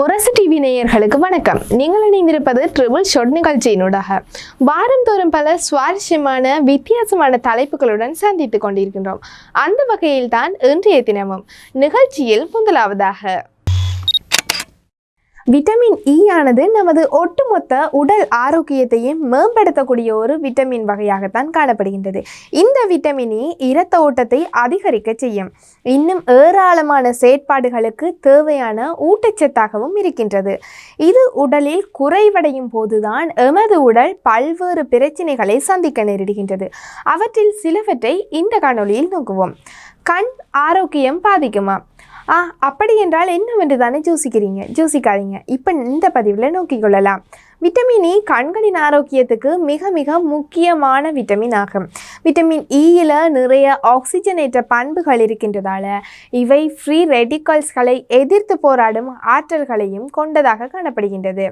முரசு TV நேயர்களுக்கு வணக்கம். நீங்கள் இணைந்திருப்பது ட்ரிபிள் ஷொட் நிகழ்ச்சியினூடாக வாரந்தோறும் பல சுவாரஸ்யமான வித்தியாசமான தலைப்புகளுடன் சந்தித்துக் கொண்டிருக்கின்றோம். அந்த வகையில் தான் இன்றைய தினமும் நிகழ்ச்சியில் முதலாவதாக விட்டமின் இ ஆனது நமது ஒட்டுமொத்த உடல் ஆரோக்கியத்தையும் மேம்படுத்தக்கூடிய ஒரு விட்டமின் வகையாகத்தான் காணப்படுகின்றது. இந்த விட்டமின் இ இரத்த ஓட்டத்தை அதிகரிக்க செய்யும். இன்னும் ஏராளமான செயற்பாடுகளுக்கு தேவையான ஊட்டச்சத்தாகவும் இருக்கின்றது. இது உடலில் குறைவடையும் போதுதான் எமது உடல் பல்வேறு பிரச்சனைகளை சந்திக்க நேரிடுகின்றது. அவற்றில் சிலவற்றை இந்த காணொளியில் நோக்குவோம். கண் ஆரோக்கியம் பாதிக்குமா? ஆ அப்படி என்றால் என்னவென்று தானே யோசிக்கிறீங்க யோசிக்காதீங்க இப்போ இந்த பதிவில் நோக்கிக்கொள்ளலாம் விட்டமின் இ கண்களின் ஆரோக்கியத்துக்கு மிக மிக முக்கியமான விட்டமின் ஆகும். விட்டமின் e இயில் நிறைய ஆக்சிஜனேற்ற பண்புகள் இருக்கின்றதால இவை ஃப்ரீ ரெடிகல்ஸ்களை எதிர்த்து போராடும் ஆற்றல்களையும் கொண்டதாக காணப்படுகின்றது.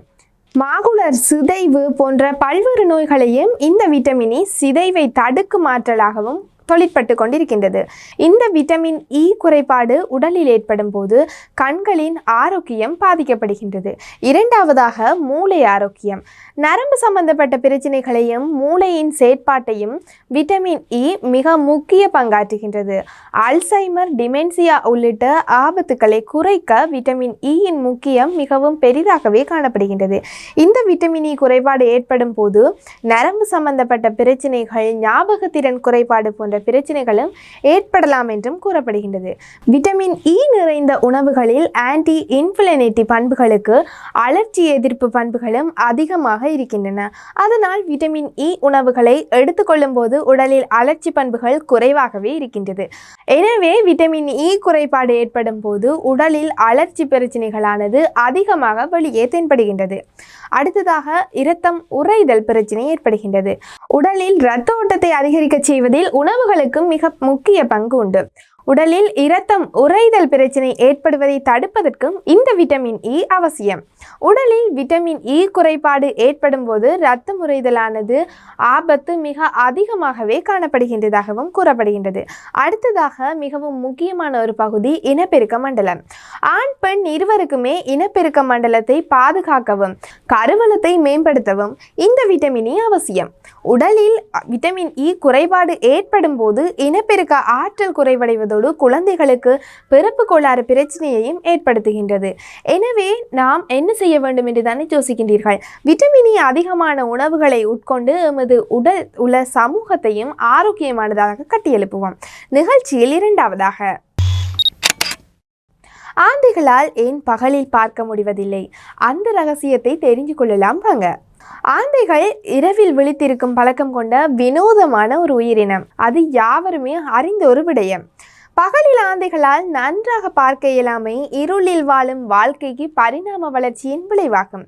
மாகுலர் சிதைவு போன்ற பல்வேறு நோய்களையும் இந்த விட்டமினி e சிதைவை தடுக்கும் ஆற்றலாகவும் தொழிற்பட்டு கொண்டிருக்கின்றது இந்த விட்டமின் இ e குறைபாடு உடலில் ஏற்படும் போது கண்களின் ஆரோக்கியம் பாதிக்கப்படுகின்றது. இரண்டாவதாக மூளை ஆரோக்கியம். நரம்பு சம்பந்தப்பட்ட பிரச்சனைகளையும் மூளையின் செயற்பாட்டையும் விட்டமின் இ e மிக முக்கிய பங்காற்றுகின்றது. அல்சைமர் டிமென்சியா உள்ளிட்ட ஆபத்துக்களை குறைக்க விட்டமின் இயின் e முக்கியம் மிகவும் பெரிதாகவே காணப்படுகின்றது. இந்த விட்டமின் இ குறைபாடு ஏற்படும் போது நரம்பு சம்பந்தப்பட்ட பிரச்சனைகள் ஞாபகத்திறன் குறைபாடு போன்ற பிரச்சனைகளும் ஏற்படலாம் என்றும் கூறப்படுகின்றது. விட்டமின் இ நிறைந்த உணவுகளில் ஆன்டி இன்ஃபுளனேட்டி பண்புகளுக்கு அலர்ச்சி எதிர்ப்பு பண்புகளும் அதிகமாக இருக்கின்றன. அதனால் விட்டமின் இ உணவுகளை எடுத்துக்கொள்ளும் போது உடலில் அலர்ச்சி பண்புகள் குறைவாகவே இருக்கின்றது. எனவே விட்டமின் இ குறைபாடு ஏற்படும் போது உடலில் அலர்ச்சி பிரச்சனைகளானது அதிகமாக வெளியே தென்படுகின்றது. அடுத்ததாக இரத்தம் உறைதல் பிரச்சனை ஏற்படுகின்றது. உடலில் இரத்த ஓட்டத்தை அதிகரிக்க செய்வதில் உணவுகளுக்கும் மிக முக்கிய பங்கு உண்டு. உடலில் இரத்தம் உறைதல் பிரச்சனை ஏற்படுவதை தடுப்பதற்கும் இந்த விட்டமின் இ e அவசியம். உடலில் விட்டமின் இ e குறைபாடு ஏற்படும் போது இரத்தம் உறைதலானது ஆபத்து மிக அதிகமாகவே காணப்படுகின்றதாகவும் கூறப்படுகின்றது. அடுத்ததாக மிகவும் முக்கியமான ஒரு பகுதி இனப்பெருக்க மண்டலம். ஆண் பெண் இருவருக்குமே இனப்பெருக்க மண்டலத்தை பாதுகாக்கவும் கருவலத்தை மேம்படுத்தவும் இந்த விட்டமினி அவசியம். உடலில் விட்டமின் இ குறைபாடு ஏற்படும் போது இனப்பெருக்க ஆற்றல் குறைவடைவதோடு குழந்தைகளுக்கு பிறப்பு கோளாறு பிரச்சனையையும் ஏற்படுத்துகின்றது. எனவே நாம் என்ன செய்ய வேண்டும் என்று தானே யோசிக்கின்றீர்கள்? விட்டமினி e அதிகமான உணவுகளை உட்கொண்டு எமது உடல் உள்ள சமூகத்தையும் ஆரோக்கியமானதாக கட்டியெழுப்புவோம். நிகழ்ச்சியில் இரண்டாவதாக ஆந்தைகளால் ஏன் பகலில் பார்க்க முடிவதில்லை? அந்த ரகசியத்தை தெரிஞ்சு கொள்ளலாம் வாங்க. ஆந்தைகள் இரவில் விழித்திருக்கும் பழக்கம் கொண்ட வினோதமான ஒரு உயிரினம். அது யாவருமே அறிந்த ஒரு விடயம். பகலில் ஆந்தைகளால் நன்றாக பார்க்க இயலாமை இருளில் வாழும் வாழ்க்கைக்கு பரிணாம வளர்ச்சியின் விளைவாகும்.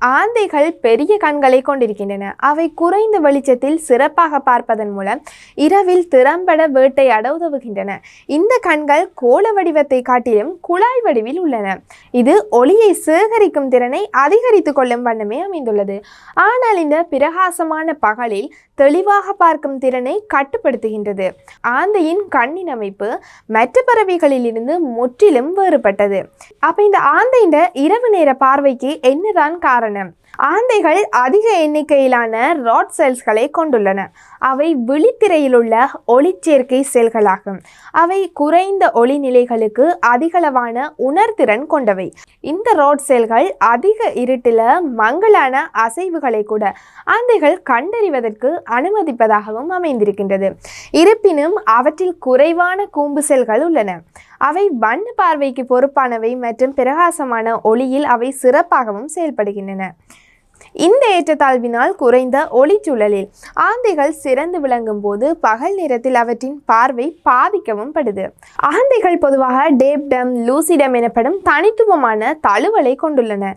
ஆந்தைகள் பெரிய கண்களை கொண்டிருக்கின்றன. அவை குறைந்த வெளிச்சத்தில் சிறப்பாக பார்ப்பதன் மூலம் இரவில் திறம்பட வேட்டையாட உதவுகின்றன. இந்த கண்கள் கோள வடிவத்தை காட்டிலும் குழாய் வடிவில் உள்ளன. இது ஒளியை சேகரிக்கும் திறனை அதிகரித்து கொள்ளும் வண்ணமே அமைந்துள்ளது. ஆனால் இந்த பிரகாசமான பகலில் தெளிவாக பார்க்கும் திறனை கட்டுப்படுத்துகின்றது. ஆந்தையின் கண்ணின் அமைப்பு மற்ற பறவைகளிலிருந்து முற்றிலும் வேறுபட்டது. அப்ப இந்த ஆந்தையின் இரவு நேர பார்வைக்கு என்னதான் காரணம்? ஆந்தைகள் அதிக எண்ணிக்கையிலான ராட் செல்ஸ்களை கொண்டுள்ளன. அவை விழித்திரையில் உள்ள ஒளிச்சேர்க்கை செல்களாகும். அவை குறைந்த ஒளி நிலைகளுக்கு அதிகளவான உணர்திறன் கொண்டவை. இந்த ராட் செல்கள் அதிக இருட்டில் மங்களான அசைவுகளை கூட ஆந்தைகள் கண்டறிவதற்கு அனுமதிப்பதாகவும் அமைந்திருக்கின்றது. இருப்பினும் அவற்றில் குறைவான கூம்பு செல்கள் உள்ளன. அவை வண்ண பார்வைக்கு பொறுப்பானவை மற்றும் பிரகாசமான ஒளியில் அவை சிறப்பாகவும் செயல்படுகின்றன. இந்த ஏற்றத்தாழ்வினால் குறைந்த ஒளிச்சூழலில் ஆந்தைகள் சிறந்து விளங்கும் போது பகல் நேரத்தில் அவற்றின் பார்வை பாதிக்கவும் படுது. ஆந்தைகள் பொதுவாக டேப்டம் லூசிடம் எனப்படும் தனித்துவமான தழுவலை கொண்டுள்ளன.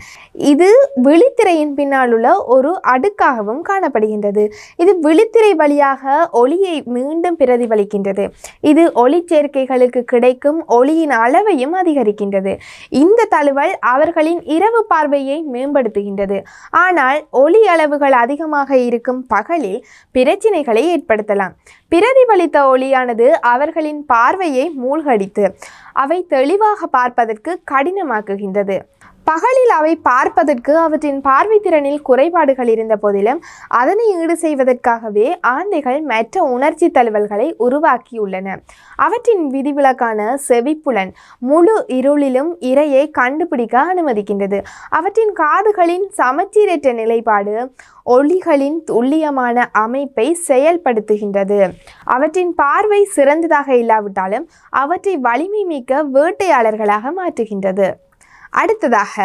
இது விழித்திரையின் பின்னால் உள்ள ஒரு அடுக்காகவும் காணப்படுகின்றது. இது விழித்திரை வழியாக ஒளியை மீண்டும் பிரதிபலிக்கின்றது. இது ஒளிச்சேர்க்கைகளுக்கு கிடைக்கும் ஒளியின் அளவையும் அதிகரிக்கின்றது. இந்த தழுவல் அவர்களின் இரவு பார்வையை மேம்படுத்துகின்றது. ஆனால் ஒளி அளவுகள் அதிகமாக இருக்கும் பகலில் பிரச்சினைகளை ஏற்படுத்தலாம். பிரதிபலித்த ஒளியானது அவர்களின் பார்வையை மூழ்கடித்து அவை தெளிவாக பார்ப்பதற்கு கடினமாக்குகின்றது. பகலில் அவை பார்ப்பதற்கு அவற்றின் பார்வை திறனில் குறைபாடுகள் இருந்த போதிலும் அதனை ஈடு செய்வதற்காகவே ஆந்தைகள் மற்ற உணர்ச்சி தழுவல்களை உருவாக்கியுள்ளன. அவற்றின் விதிவிலக்கான செவிப்புலன் முழு இருளிலும் இரையை கண்டுபிடிக்க அனுமதிக்கின்றது. அவற்றின் காதுகளின் சமச்சீரற்ற நிலைப்பாடு ஒளிகளின் துல்லியமான அமைப்பை செயல்படுத்துகின்றது. அவற்றின் பார்வை சிறந்ததாக இல்லாவிட்டாலும் அவற்றை வலிமை மிக்க வேட்டையாளர்களாக மாற்றுகின்றது. அடுத்ததாக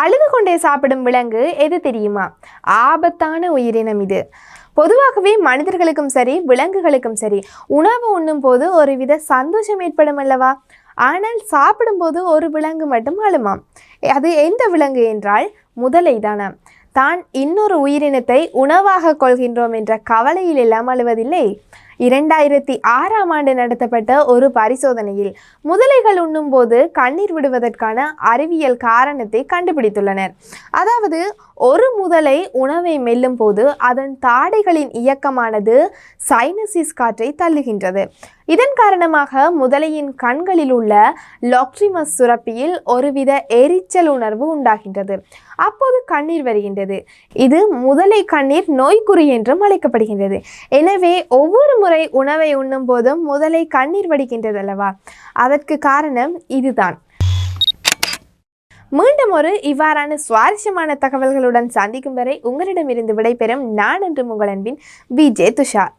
அழுது கொண்டே சாப்பிடும் விலங்கு எது தெரியுமா? ஆபத்தான உயிரினம் இது. பொதுவாகவே மனிதர்களுக்கும் சரி விலங்குகளுக்கும் சரி உணவு உண்ணும் போது ஒருவித சந்தோஷம் ஏற்படும் அல்லவா? ஆனால் சாப்பிடும்போது ஒரு விலங்கு மட்டும் அழுமாம். அது எந்த விலங்கு என்றால் முதலை தானே தான் இன்னொரு உயிரினத்தை உணவாக கொள்கின்றோம் என்ற கவலையில் எல்லாம் அழுவதில்லை. இரண்டாயிரத்தி ஆறாம் ஆண்டு நடத்தப்பட்ட ஒரு பரிசோதனையில் முதலைகள் உண்ணும்போது கண்ணீர் விடுவதற்கான அறிவியல் காரணத்தை கண்டுபிடித்துள்ளனர். அதாவது ஒரு முதலை உணவை மெல்லும் போது அதன் தாடைகளின் இயக்கமானது சைனசிஸ் காற்றை தள்ளுகின்றது. இதன் காரணமாக முதலையின் கண்களில் உள்ள லாக்ட்ரிமஸ் சுரப்பியில் ஒருவித எரிச்சல் உணர்வு உண்டாகின்றது. அப்போது கண்ணீர் வருகின்றது. இது முதலை கண்ணீர் நோய்க்குறி என்றும் அழைக்கப்படுகின்றது. எனவே ஒவ்வொரு முறை உணவை உண்ணும் போதும் முதலை கண்ணீர் வடிக்கின்றது அல்லவா அதற்கு காரணம் இதுதான். மீண்டும் ஒரு இவ்வாறான சுவாரஸ்யமான தகவல்களுடன் சந்திக்கும் வரை உங்களிடமிருந்து விடைபெறும் நான் என்று உங்கள் அன்பின் விஜே துஷார்.